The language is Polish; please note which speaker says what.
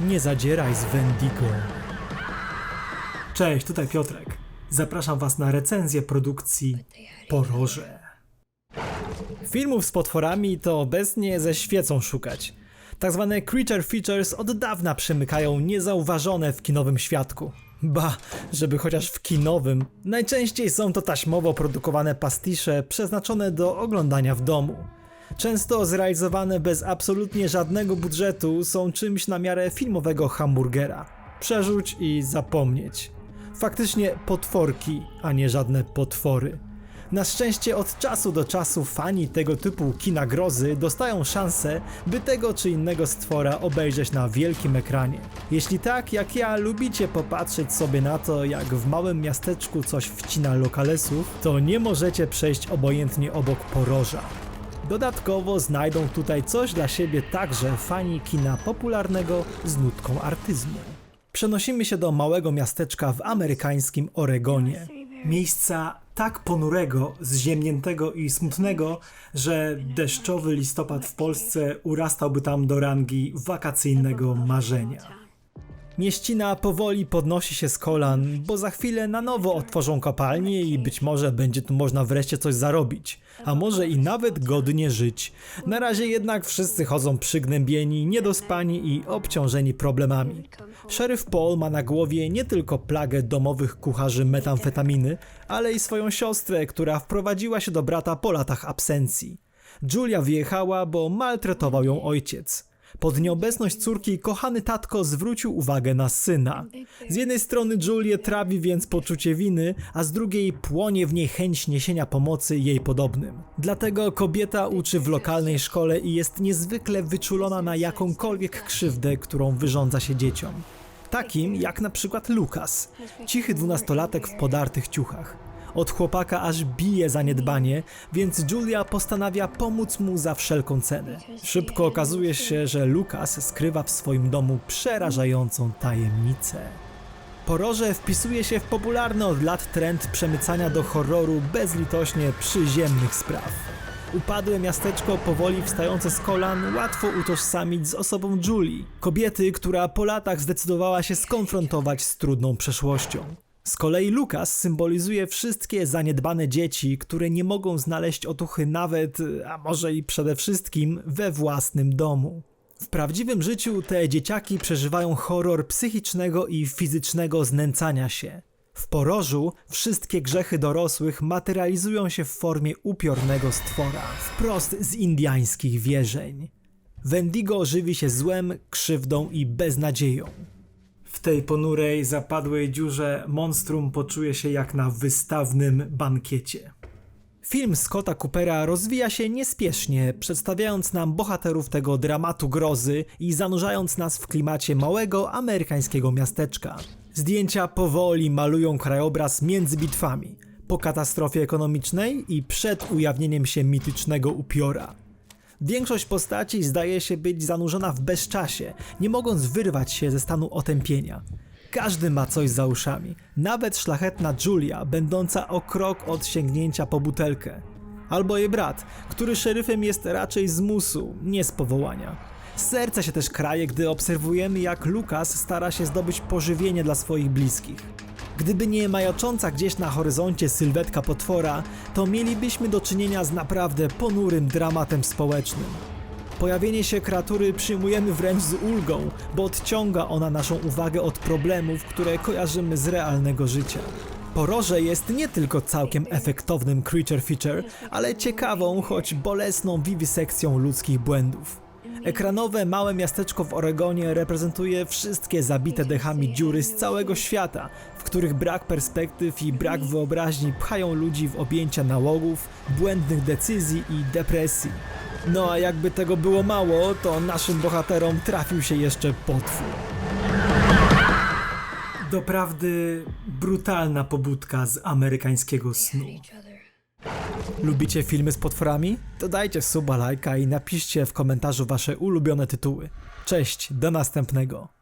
Speaker 1: nie zadzieraj z Wendigo. Cześć, tutaj Piotrek. Zapraszam Was na recenzję produkcji Poroże. Filmów z potworami to obecnie ze świecą szukać. Tak zwane creature features od dawna przemykają niezauważone w kinowym świadku. Ba, żeby chociaż w kinowym. Najczęściej są to taśmowo produkowane pastisze przeznaczone do oglądania w domu. Często zrealizowane bez absolutnie żadnego budżetu są czymś na miarę filmowego hamburgera. Przerzuć i zapomnieć. Faktycznie potworki, a nie żadne potwory. Na szczęście od czasu do czasu fani tego typu kina grozy dostają szansę, by tego czy innego stwora obejrzeć na wielkim ekranie. Jeśli tak, jak ja lubicie popatrzeć sobie na to, jak w małym miasteczku coś wcina lokalesów, to nie możecie przejść obojętnie obok poroża. Dodatkowo znajdą tutaj coś dla siebie także fani kina popularnego z nutką artyzmu. Przenosimy się do małego miasteczka w amerykańskim Oregonie. Miejsca tak ponurego, zziemniętego i smutnego, że deszczowy listopad w Polsce urastałby tam do rangi wakacyjnego marzenia. Mieścina powoli podnosi się z kolan, bo za chwilę na nowo otworzą kopalnię i być może będzie tu można wreszcie coś zarobić, a może i nawet godnie żyć. Na razie jednak wszyscy chodzą przygnębieni, niedospani i obciążeni problemami. Szeryf Paul ma na głowie nie tylko plagę domowych kucharzy metamfetaminy, ale i swoją siostrę, która wprowadziła się do brata po latach absencji. Julia wyjechała, bo maltretował ją ojciec. Pod nieobecność córki kochany tatko zwrócił uwagę na syna. Z jednej strony Julię trawi więc poczucie winy, a z drugiej płonie w niej chęć niesienia pomocy jej podobnym. Dlatego kobieta uczy w lokalnej szkole i jest niezwykle wyczulona na jakąkolwiek krzywdę, którą wyrządza się dzieciom. Takim jak na przykład Lukas, cichy dwunastolatek w podartych ciuchach. Od chłopaka aż bije zaniedbanie, więc Julia postanawia pomóc mu za wszelką cenę. Szybko okazuje się, że Lukas skrywa w swoim domu przerażającą tajemnicę. Poroże wpisuje się w popularny od lat trend przemycania do horroru bezlitośnie przyziemnych spraw. Upadłe miasteczko powoli wstające z kolan łatwo utożsamić z osobą Julie, kobiety, która po latach zdecydowała się skonfrontować z trudną przeszłością. Z kolei Lukas symbolizuje wszystkie zaniedbane dzieci, które nie mogą znaleźć otuchy nawet, a może i przede wszystkim we własnym domu. W prawdziwym życiu te dzieciaki przeżywają horror psychicznego i fizycznego znęcania się. W porożu wszystkie grzechy dorosłych materializują się w formie upiornego stwora, wprost z indiańskich wierzeń. Wendigo żywi się złem, krzywdą i beznadzieją. W tej ponurej, zapadłej dziurze monstrum poczuje się jak na wystawnym bankiecie. Film Scotta Coopera rozwija się niespiesznie, przedstawiając nam bohaterów tego dramatu grozy i zanurzając nas w klimacie małego amerykańskiego miasteczka. Zdjęcia powoli malują krajobraz między bitwami, po katastrofie ekonomicznej i przed ujawnieniem się mitycznego upiora. Większość postaci zdaje się być zanurzona w bezczasie, nie mogąc wyrwać się ze stanu otępienia. Każdy ma coś za uszami, nawet szlachetna Julia, będąca o krok od sięgnięcia po butelkę. Albo jej brat, który szeryfem jest raczej z musu, nie z powołania. Serce się też kraje, gdy obserwujemy, jak Lukas stara się zdobyć pożywienie dla swoich bliskich. Gdyby nie majacząca gdzieś na horyzoncie sylwetka potwora, to mielibyśmy do czynienia z naprawdę ponurym dramatem społecznym. Pojawienie się kreatury przyjmujemy wręcz z ulgą, bo odciąga ona naszą uwagę od problemów, które kojarzymy z realnego życia. Poroże jest nie tylko całkiem efektownym creature feature, ale ciekawą, choć bolesną wiwisekcją ludzkich błędów. Ekranowe małe miasteczko w Oregonie reprezentuje wszystkie zabite dechami dziury z całego świata, w których brak perspektyw i brak wyobraźni pchają ludzi w objęcia nałogów, błędnych decyzji i depresji. No a jakby tego było mało, to naszym bohaterom trafił się jeszcze potwór. Doprawdy brutalna pobudka z amerykańskiego snu. Lubicie filmy z potworami? To dajcie suba, lajka i napiszcie w komentarzu wasze ulubione tytuły. Cześć, do następnego.